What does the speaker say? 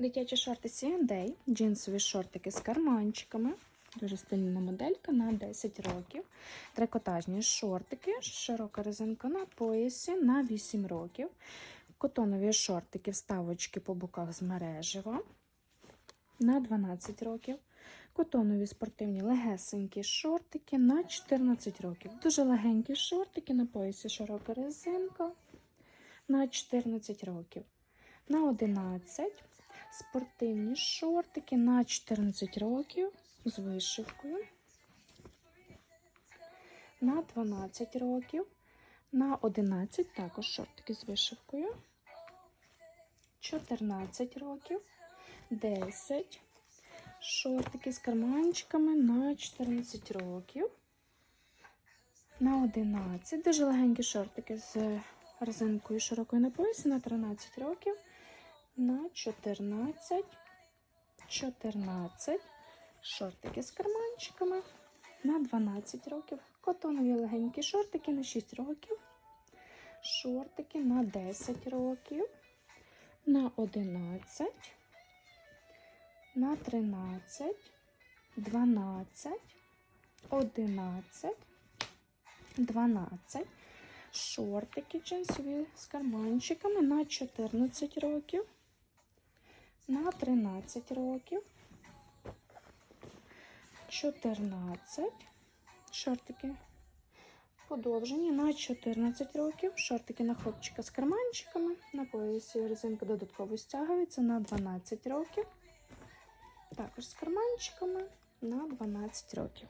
Дитячі шорти C&A, джинсові шортики з карманчиками. Дуже стильна моделька на 10 років. Трикотажні шортики, широка резинка на поясі на 8 років. Котонові шортики, вставочки по боках з мережева на 12 років. Котонові спортивні легесенькі шортики на 14 років. Дуже легенькі шортики на поясі широка резинка на 14 років. На 11 спортивні шортики на 14 років з вишивкою. На 12 років. На 11 також шортики з вишивкою. 14 років. 10 шортики з карманчиками на 14 років. На 11 дуже легенькі шортики з резинкою широкою на поясі на 13 років. На 14, 14 шортики з карманчиками на 12 років. Котонові легенькі шортики на 6 років. Шортики на 10 років. На 11, на 13, 12, 11, 12. Шортики джинсові з карманчиками на 14 років, на 13 років, 14 шортики подовжені на 14 років. Шортики на хлопчика з карманчиками. На поясі резинка додатково стягується на 12 років. Також з карманчиками на 12 років.